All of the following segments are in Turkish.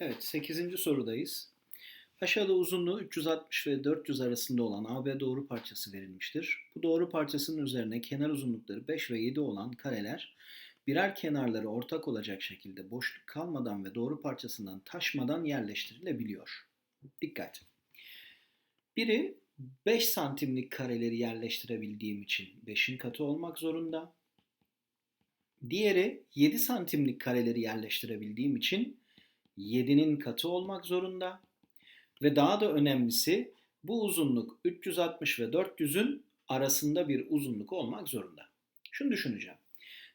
Evet, 8. sorudayız. Aşağıda uzunluğu 360 ve 400 arasında olan AB doğru parçası verilmiştir. Bu doğru parçasının üzerine kenar uzunlukları 5 ve 7 olan kareler birer kenarları ortak olacak şekilde boşluk kalmadan ve doğru parçasından taşmadan yerleştirilebiliyor. Dikkat! Biri 5 santimlik kareleri yerleştirebildiğim için 5'in katı olmak zorunda. Diğeri 7 santimlik kareleri yerleştirebildiğim için 7'nin katı olmak zorunda. Ve daha da önemlisi bu uzunluk 360 ve 400'ün arasında bir uzunluk olmak zorunda. Şunu düşüneceğim.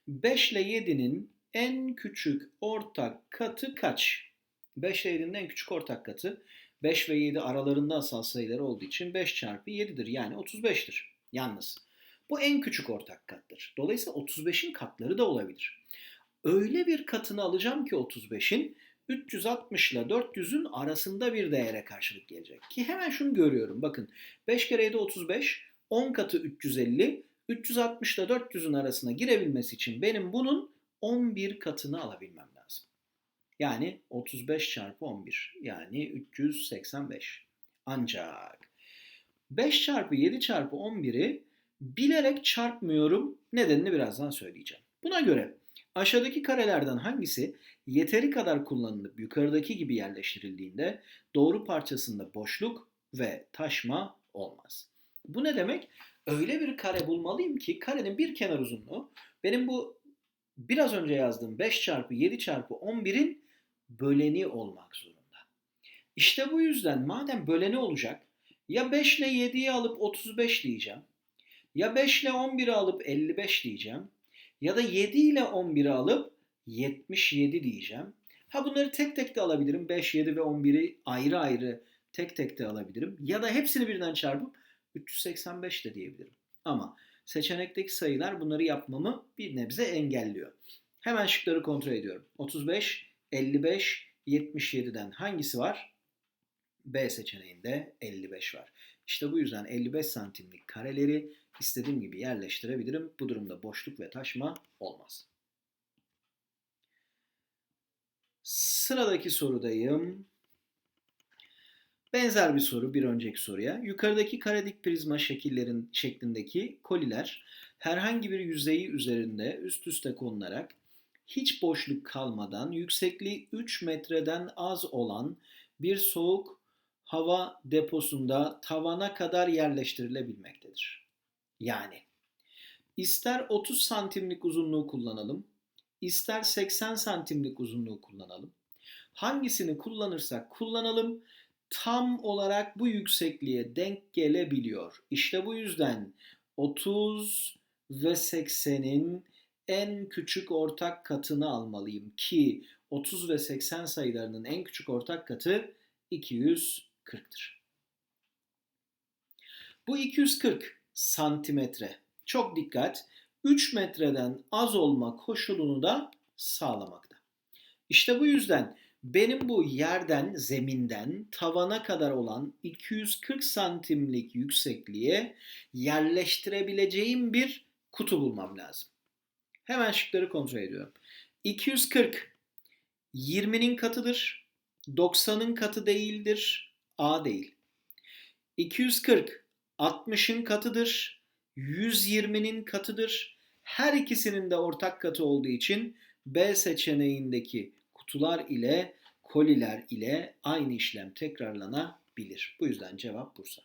5 ile 7'nin en küçük ortak katı kaç? 5 ile 7'nin en küçük ortak katı 5 ve 7 aralarında asal sayıları olduğu için 5 çarpı 7'dir. Yani 35'tir. Yalnız bu en küçük ortak kattır. Dolayısıyla 35'in katları da olabilir. Öyle bir katını alacağım ki 35'in 360 ile 400'ün arasında bir değere karşılık gelecek. Ki hemen şunu görüyorum. Bakın 5 kere 7 35, 10 katı 350, 360 ile 400'ün arasına girebilmesi için benim bunun 11 katını alabilmem lazım. Yani 35 çarpı 11 yani 385. Ancak 5 çarpı 7 çarpı 11'i bilerek çarpmıyorum. Nedenini birazdan söyleyeceğim. Buna göre aşağıdaki karelerden hangisi yeteri kadar kullanılıp yukarıdaki gibi yerleştirildiğinde doğru parçasında boşluk ve taşma olmaz. Bu ne demek? Öyle bir kare bulmalıyım ki karenin bir kenar uzunluğu benim bu biraz önce yazdığım 5 çarpı 7 çarpı 11'in böleni olmak zorunda. İşte bu yüzden madem böleni olacak ya 5 ile 7'yi alıp 35 diyeceğim. Ya 5 ile 11'i alıp 55 diyeceğim. Ya da 7 ile 11'i alıp 77 diyeceğim. Ha bunları tek tek de alabilirim. 5, 7 ve 11'i ayrı ayrı tek tek de alabilirim. Ya da hepsini birden çarpıp 385 de diyebilirim. Ama seçenekteki sayılar bunları yapmamı bir nebze engelliyor. Hemen şıkları kontrol ediyorum. 35, 55, 77'den hangisi var? B seçeneğinde 55 var. İşte bu yüzden 55 santimlik kareleri istediğim gibi yerleştirebilirim. Bu durumda boşluk ve taşma olmaz. Sıradaki sorudayım. Benzer bir soru bir önceki soruya. Yukarıdaki karedik prizma şekillerin şeklindeki koliler herhangi bir yüzeyi üzerinde üst üste konularak hiç boşluk kalmadan yüksekliği 3 metreden az olan bir soğuk hava deposunda tavana kadar yerleştirilebilmektedir. Yani ister 30 santimlik uzunluğu kullanalım, ister 80 santimlik uzunluğu kullanalım. Hangisini kullanırsak kullanalım tam olarak bu yüksekliğe denk gelebiliyor. İşte bu yüzden 30 ve 80'in en küçük ortak katını almalıyım ki 30 ve 80 sayılarının en küçük ortak katı 240'tır. Bu 240 santimetre. Çok dikkat. 3 metreden az olma koşulunu da sağlamakta. İşte bu yüzden benim bu yerden, zeminden tavana kadar olan 240 santimlik yüksekliğe yerleştirebileceğim bir kutu bulmam lazım. Hemen şıkları kontrol ediyorum. 240 20'nin katıdır. 90'ın katı değildir. A değil. 240 60'ın katıdır. 120'nin katıdır. Her ikisinin de ortak katı olduğu için B seçeneğindeki kutular ile koliler ile aynı işlem tekrarlanabilir. Bu yüzden cevap Bursa.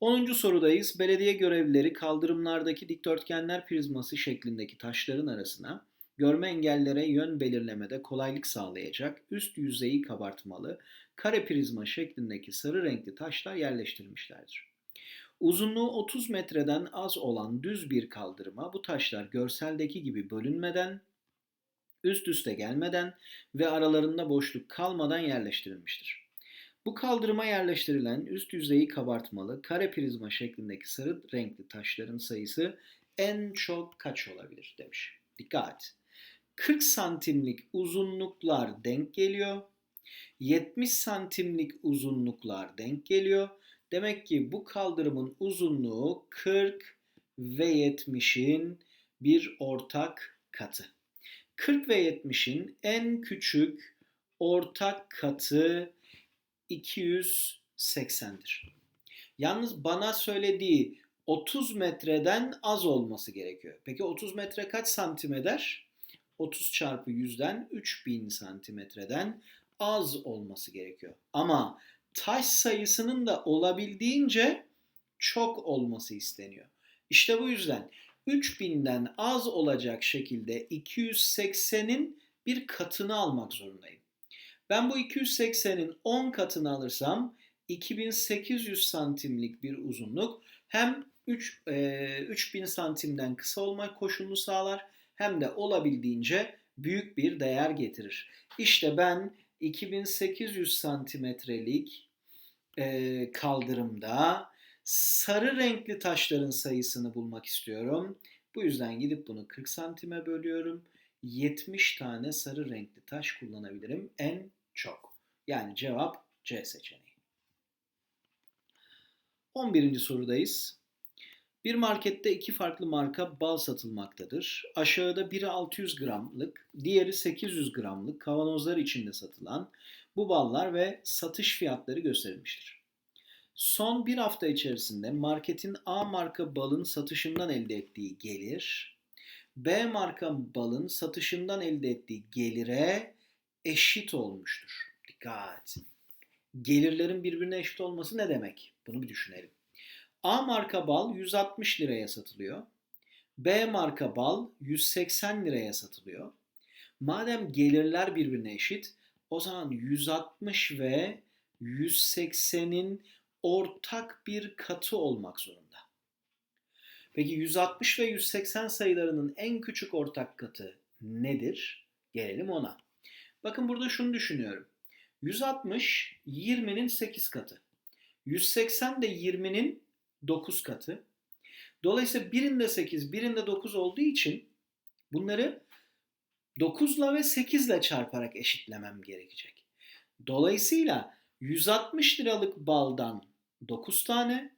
10. sorudayız. Belediye görevlileri kaldırımlardaki dikdörtgenler prizması şeklindeki taşların arasına görme engellere yön belirlemede kolaylık sağlayacak üst yüzeyi kabartmalı kare prizma şeklindeki sarı renkli taşlar yerleştirilmişlerdir. Uzunluğu 30 metreden az olan düz bir kaldırıma bu taşlar görseldeki gibi bölünmeden, üst üste gelmeden ve aralarında boşluk kalmadan yerleştirilmiştir. Bu kaldırıma yerleştirilen üst yüzeyi kabartmalı kare prizma şeklindeki sarı renkli taşların sayısı en çok kaç olabilir demiş. Dikkat! 40 santimlik uzunluklar denk geliyor. 70 santimlik uzunluklar denk geliyor. Demek ki bu kaldırımın uzunluğu 40 ve 70'in bir ortak katı. 40 ve 70'in en küçük ortak katı 280'dir. Yalnız bana söylediği 30 metreden az olması gerekiyor. Peki 30 metre kaç santim eder? 30 çarpı 100'den 3000 santimetreden az olması gerekiyor. Ama taş sayısının da olabildiğince çok olması isteniyor. İşte bu yüzden 3000'den az olacak şekilde 280'in bir katını almak zorundayım. Ben bu 280'in 10 katını alırsam 2800 santimlik bir uzunluk hem 3, e, 3000 santimden kısa olma koşulunu sağlar hem de olabildiğince büyük bir değer getirir. İşte ben 2800 santimetrelik e, kaldırımda sarı renkli taşların sayısını bulmak istiyorum. Bu yüzden gidip bunu 40 santime bölüyorum. 70 tane sarı renkli taş kullanabilirim en çok. Yani cevap C seçeneği. 11. sorudayız. Bir markette iki farklı marka bal satılmaktadır. Aşağıda biri 600 gramlık, diğeri 800 gramlık kavanozlar içinde satılan bu ballar ve satış fiyatları gösterilmiştir. Son bir hafta içerisinde marketin A marka balın satışından elde ettiği gelir, B marka balın satışından elde ettiği gelire eşit olmuştur. Dikkat! Gelirlerin birbirine eşit olması ne demek? Bunu bir düşünelim. A marka bal 160 liraya satılıyor. B marka bal 180 liraya satılıyor. Madem gelirler birbirine eşit, o zaman 160 ve 180'in ortak bir katı olmak zorunda. Peki 160 ve 180 sayılarının en küçük ortak katı nedir? Gelelim ona. Bakın burada şunu düşünüyorum. 160 20'nin 8 katı. 180 de 20'nin 9 katı. Dolayısıyla birinde 8, birinde 9 olduğu için bunları 9 ile ve 8 ile çarparak eşitlemem gerekecek. Dolayısıyla 160 liralık baldan 9 tane,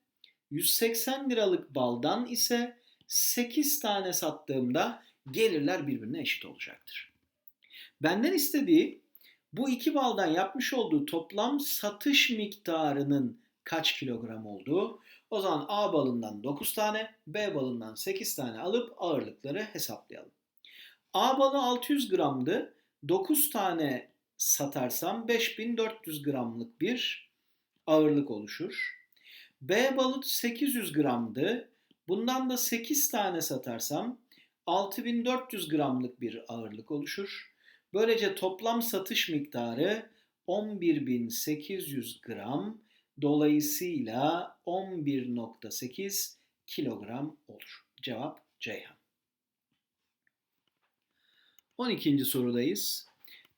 180 liralık baldan ise 8 tane sattığımda gelirler birbirine eşit olacaktır. Benden istediği bu iki baldan yapmış olduğu toplam satış miktarının kaç kilogram olduğu. O zaman A balından 9 tane, B balından 8 tane alıp ağırlıkları hesaplayalım. A balı 600 gramdı. 9 tane satarsam 5400 gramlık bir ağırlık oluşur. B balı 800 gramdı. Bundan da 8 tane satarsam 6400 gramlık bir ağırlık oluşur. Böylece toplam satış miktarı 11800 gram dolayısıyla 11.8 kilogram olur. Cevap Ceyhan. 12. sorudayız.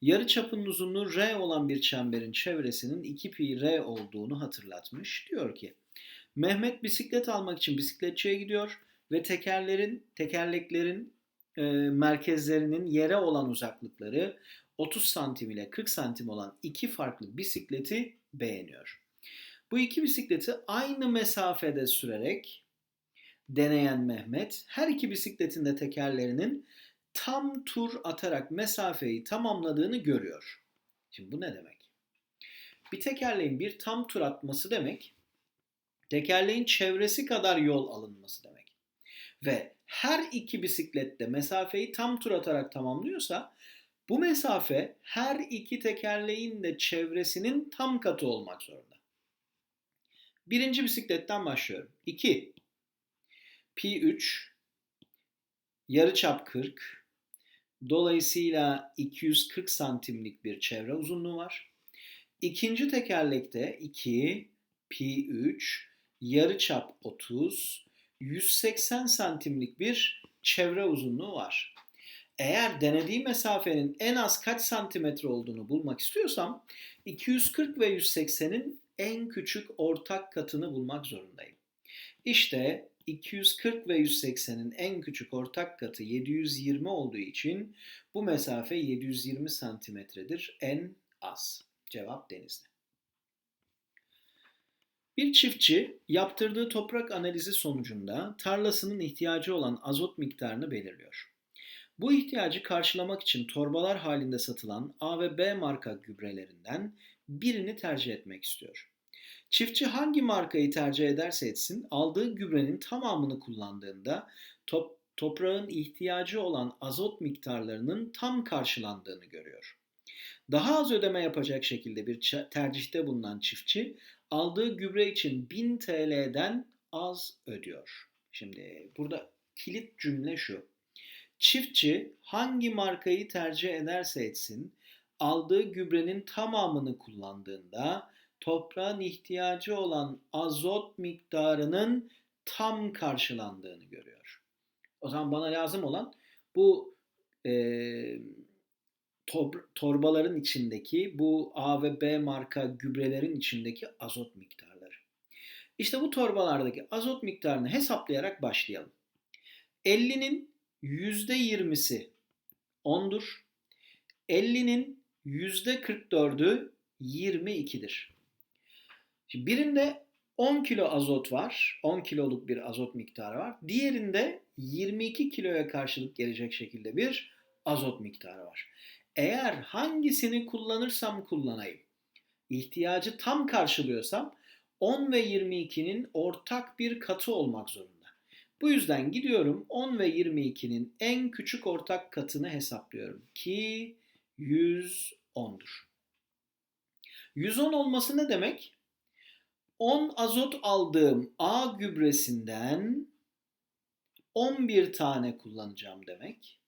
Yarı çapının uzunluğu R olan bir çemberin çevresinin 2 pi R olduğunu hatırlatmış. Diyor ki Mehmet bisiklet almak için bisikletçiye gidiyor ve tekerlerin, tekerleklerin e, merkezlerinin yere olan uzaklıkları 30 santim ile 40 santim olan iki farklı bisikleti beğeniyor. Bu iki bisikleti aynı mesafede sürerek deneyen Mehmet her iki bisikletin de tekerlerinin tam tur atarak mesafeyi tamamladığını görüyor. Şimdi bu ne demek? Bir tekerleğin bir tam tur atması demek, tekerleğin çevresi kadar yol alınması demek. Ve her iki bisiklette mesafeyi tam tur atarak tamamlıyorsa bu mesafe her iki tekerleğin de çevresinin tam katı olmak zorunda. Birinci bisikletten başlıyorum. 2. Pi 3 yarıçap 40 Dolayısıyla 240 santimlik bir çevre uzunluğu var. İkinci tekerlekte 2 pi 3 yarıçap 30 180 santimlik bir çevre uzunluğu var. Eğer denediği mesafenin en az kaç santimetre olduğunu bulmak istiyorsam 240 ve 180'in en küçük ortak katını bulmak zorundayım. İşte 240 ve 180'in en küçük ortak katı 720 olduğu için bu mesafe 720 santimetredir en az. Cevap denizde. Bir çiftçi yaptırdığı toprak analizi sonucunda tarlasının ihtiyacı olan azot miktarını belirliyor. Bu ihtiyacı karşılamak için torbalar halinde satılan A ve B marka gübrelerinden birini tercih etmek istiyor. Çiftçi hangi markayı tercih ederse etsin aldığı gübrenin tamamını kullandığında top, toprağın ihtiyacı olan azot miktarlarının tam karşılandığını görüyor. Daha az ödeme yapacak şekilde bir tercihte bulunan çiftçi aldığı gübre için 1000 TL'den az ödüyor. Şimdi burada kilit cümle şu. Çiftçi hangi markayı tercih ederse etsin aldığı gübrenin tamamını kullandığında toprağın ihtiyacı olan azot miktarının tam karşılandığını görüyor. O zaman bana lazım olan bu e, tor- torbaların içindeki bu A ve B marka gübrelerin içindeki azot miktarları. İşte bu torbalardaki azot miktarını hesaplayarak başlayalım. 50'nin %20'si 10'dur. 50'nin %44'ü 22'dir. Şimdi birinde 10 kilo azot var. 10 kiloluk bir azot miktarı var. Diğerinde 22 kiloya karşılık gelecek şekilde bir azot miktarı var. Eğer hangisini kullanırsam kullanayım, ihtiyacı tam karşılıyorsam 10 ve 22'nin ortak bir katı olmak zorunda. Bu yüzden gidiyorum 10 ve 22'nin en küçük ortak katını hesaplıyorum ki 110'dur. 110 olması ne demek? 10 azot aldığım A gübresinden 11 tane kullanacağım demek.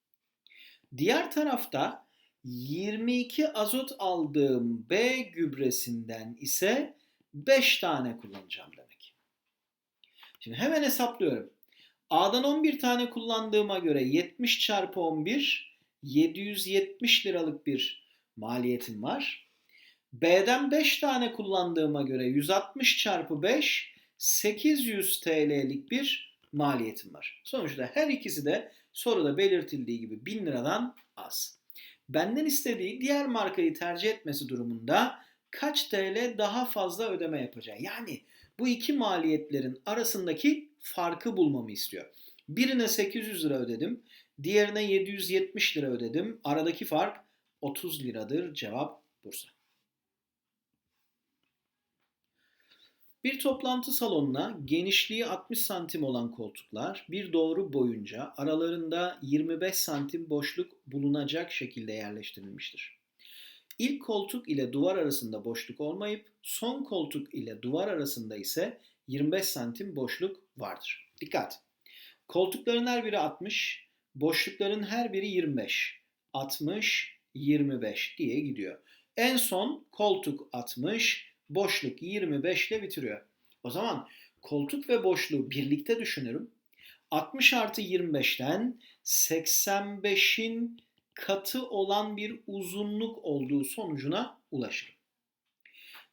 Diğer tarafta 22 azot aldığım B gübresinden ise 5 tane kullanacağım demek. Şimdi hemen hesaplıyorum. A'dan 11 tane kullandığıma göre 70 çarpı 11 770 liralık bir maliyetim var. B'den 5 tane kullandığıma göre 160 çarpı 5 800 TL'lik bir maliyetim var. Sonuçta her ikisi de soruda belirtildiği gibi 1000 liradan az. Benden istediği diğer markayı tercih etmesi durumunda kaç TL daha fazla ödeme yapacağı. Yani bu iki maliyetlerin arasındaki farkı bulmamı istiyor. Birine 800 lira ödedim, diğerine 770 lira ödedim. Aradaki fark 30 liradır. Cevap Bursa. Bir toplantı salonuna genişliği 60 santim olan koltuklar bir doğru boyunca aralarında 25 santim boşluk bulunacak şekilde yerleştirilmiştir. İlk koltuk ile duvar arasında boşluk olmayıp son koltuk ile duvar arasında ise 25 santim boşluk vardır. Dikkat! Koltukların her biri 60, boşlukların her biri 25. 60, 25 diye gidiyor. En son koltuk 60, boşluk 25 ile bitiriyor. O zaman koltuk ve boşluğu birlikte düşünürüm. 60 artı 25'ten 85'in katı olan bir uzunluk olduğu sonucuna ulaşırım.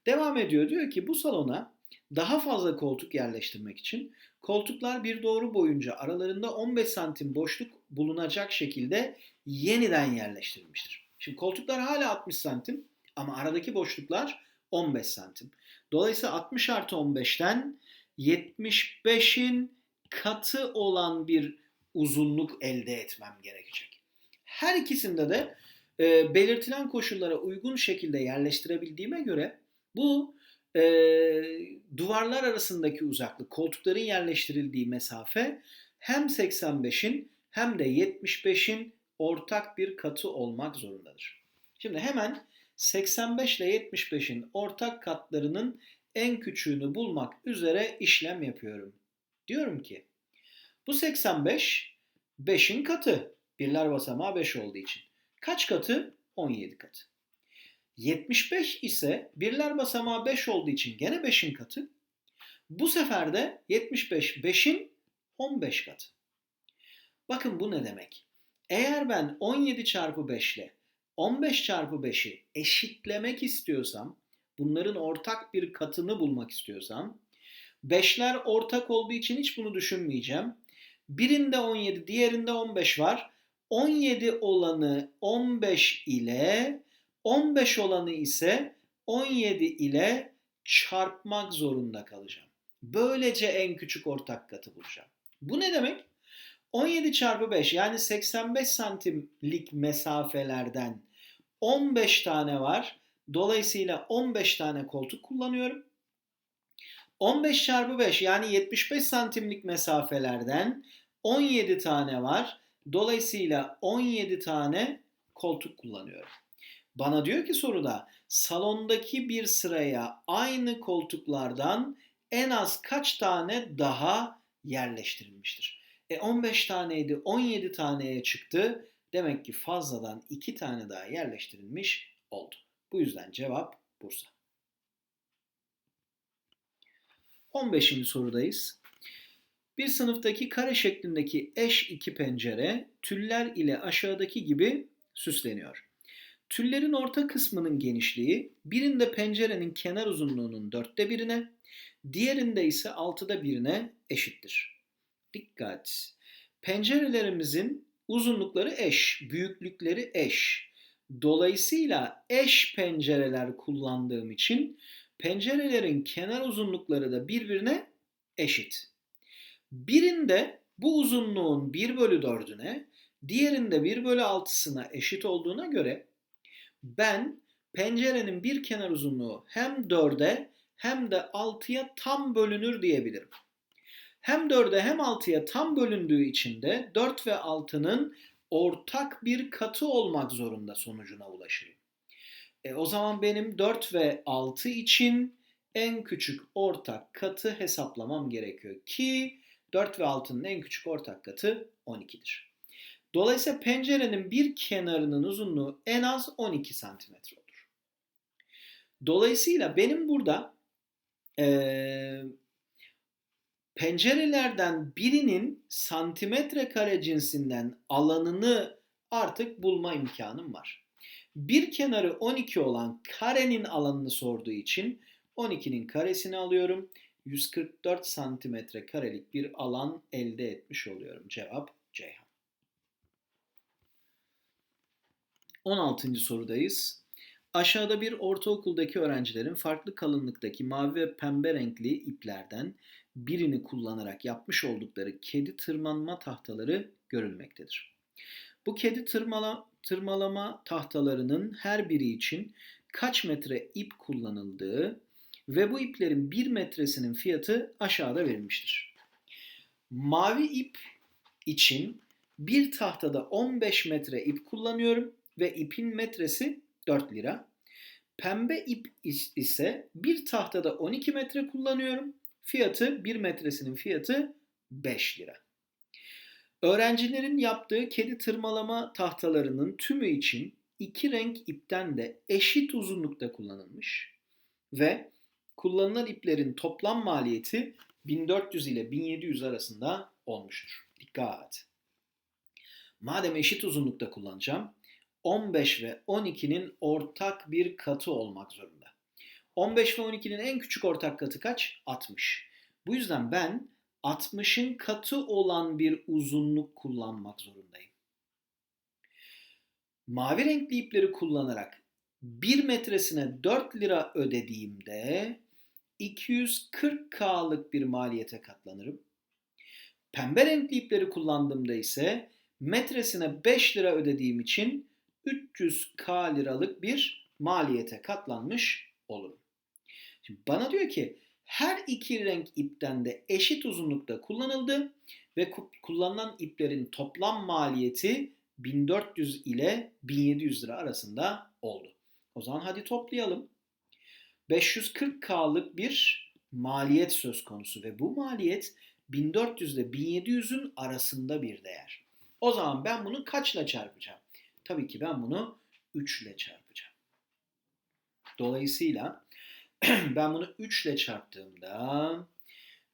Devam ediyor diyor ki bu salona daha fazla koltuk yerleştirmek için koltuklar bir doğru boyunca aralarında 15 santim boşluk bulunacak şekilde yeniden yerleştirilmiştir. Şimdi koltuklar hala 60 santim ama aradaki boşluklar 15 santim. Dolayısıyla 60 artı 15'ten 75'in katı olan bir uzunluk elde etmem gerekecek. Her ikisinde de e, belirtilen koşullara uygun şekilde yerleştirebildiğime göre bu e, duvarlar arasındaki uzaklık, koltukların yerleştirildiği mesafe hem 85'in hem de 75'in ortak bir katı olmak zorundadır. Şimdi hemen 85 ile 75'in ortak katlarının en küçüğünü bulmak üzere işlem yapıyorum. Diyorum ki bu 85 5'in katı. Birler basamağı 5 olduğu için. Kaç katı? 17 katı. 75 ise birler basamağı 5 olduğu için gene 5'in katı. Bu sefer de 75 5'in 15 katı. Bakın bu ne demek? Eğer ben 17 çarpı 5 ile 15 çarpı 5'i eşitlemek istiyorsam, bunların ortak bir katını bulmak istiyorsam, 5'ler ortak olduğu için hiç bunu düşünmeyeceğim. Birinde 17, diğerinde 15 var. 17 olanı 15 ile 15 olanı ise 17 ile çarpmak zorunda kalacağım. Böylece en küçük ortak katı bulacağım. Bu ne demek? 17 çarpı 5 yani 85 santimlik mesafelerden 15 tane var. Dolayısıyla 15 tane koltuk kullanıyorum. 15 çarpı 5 yani 75 santimlik mesafelerden 17 tane var. Dolayısıyla 17 tane koltuk kullanıyorum. Bana diyor ki soruda salondaki bir sıraya aynı koltuklardan en az kaç tane daha yerleştirilmiştir? E 15 taneydi 17 taneye çıktı. Demek ki fazladan 2 tane daha yerleştirilmiş oldu. Bu yüzden cevap Bursa. 15. sorudayız. Bir sınıftaki kare şeklindeki eş iki pencere tüller ile aşağıdaki gibi süsleniyor. Tüllerin orta kısmının genişliği birinde pencerenin kenar uzunluğunun dörtte birine, diğerinde ise altıda birine eşittir. Dikkat! Pencerelerimizin uzunlukları eş, büyüklükleri eş. Dolayısıyla eş pencereler kullandığım için pencerelerin kenar uzunlukları da birbirine eşit. Birinde bu uzunluğun 1 bölü 4'üne, diğerinde 1 bölü 6'sına eşit olduğuna göre ben pencerenin bir kenar uzunluğu hem 4'e hem de 6'ya tam bölünür diyebilirim. Hem 4'e hem 6'ya tam bölündüğü için de 4 ve 6'nın ortak bir katı olmak zorunda sonucuna ulaşırım. E, o zaman benim 4 ve 6 için en küçük ortak katı hesaplamam gerekiyor ki 4 ve 6'nın en küçük ortak katı 12'dir. Dolayısıyla pencerenin bir kenarının uzunluğu en az 12 santimetre olur. Dolayısıyla benim burada e, pencerelerden birinin santimetre kare cinsinden alanını artık bulma imkanım var. Bir kenarı 12 olan karenin alanını sorduğu için 12'nin karesini alıyorum. 144 santimetre karelik bir alan elde etmiş oluyorum. Cevap Ceyhan. 16. sorudayız. Aşağıda bir ortaokuldaki öğrencilerin farklı kalınlıktaki mavi ve pembe renkli iplerden birini kullanarak yapmış oldukları kedi tırmanma tahtaları görülmektedir. Bu kedi tırmala, tırmalama tahtalarının her biri için kaç metre ip kullanıldığı ve bu iplerin bir metresinin fiyatı aşağıda verilmiştir. Mavi ip için bir tahtada 15 metre ip kullanıyorum ve ipin metresi 4 lira. Pembe ip ise bir tahtada 12 metre kullanıyorum. Fiyatı 1 metresinin fiyatı 5 lira. Öğrencilerin yaptığı kedi tırmalama tahtalarının tümü için iki renk ipten de eşit uzunlukta kullanılmış ve kullanılan iplerin toplam maliyeti 1400 ile 1700 arasında olmuştur. Dikkat! Madem eşit uzunlukta kullanacağım, 15 ve 12'nin ortak bir katı olmak zorunda. 15 ve 12'nin en küçük ortak katı kaç? 60. Bu yüzden ben 60'ın katı olan bir uzunluk kullanmak zorundayım. Mavi renkli ipleri kullanarak 1 metresine 4 lira ödediğimde 240K'lık bir maliyete katlanırım. Pembe renkli ipleri kullandığımda ise metresine 5 lira ödediğim için 300K liralık bir maliyete katlanmış olurum. Şimdi bana diyor ki her iki renk ipten de eşit uzunlukta kullanıldı ve kullanılan iplerin toplam maliyeti 1400 ile 1700 lira arasında oldu. O zaman hadi toplayalım. 540K'lık bir maliyet söz konusu ve bu maliyet 1400 ile 1700'ün arasında bir değer. O zaman ben bunu kaçla çarpacağım? Tabii ki ben bunu 3 ile çarpacağım. Dolayısıyla ben bunu 3 ile çarptığımda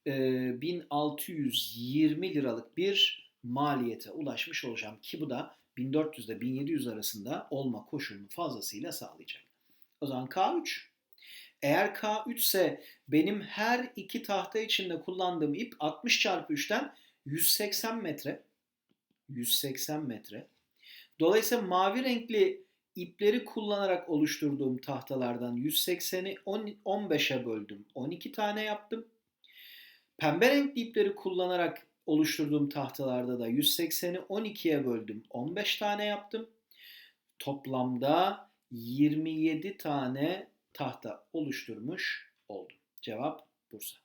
1620 liralık bir maliyete ulaşmış olacağım ki bu da 1400 ile 1700 arasında olma koşulunu fazlasıyla sağlayacak. O zaman K3. Eğer K3 ise benim her iki tahta içinde kullandığım ip 60 çarpı 3'ten 180 metre. 180 metre. Dolayısıyla mavi renkli ipleri kullanarak oluşturduğum tahtalardan 180'i 15'e böldüm. 12 tane yaptım. Pembe renkli ipleri kullanarak oluşturduğum tahtalarda da 180'i 12'ye böldüm. 15 tane yaptım. Toplamda 27 tane tahta oluşturmuş oldum. Cevap Bursa.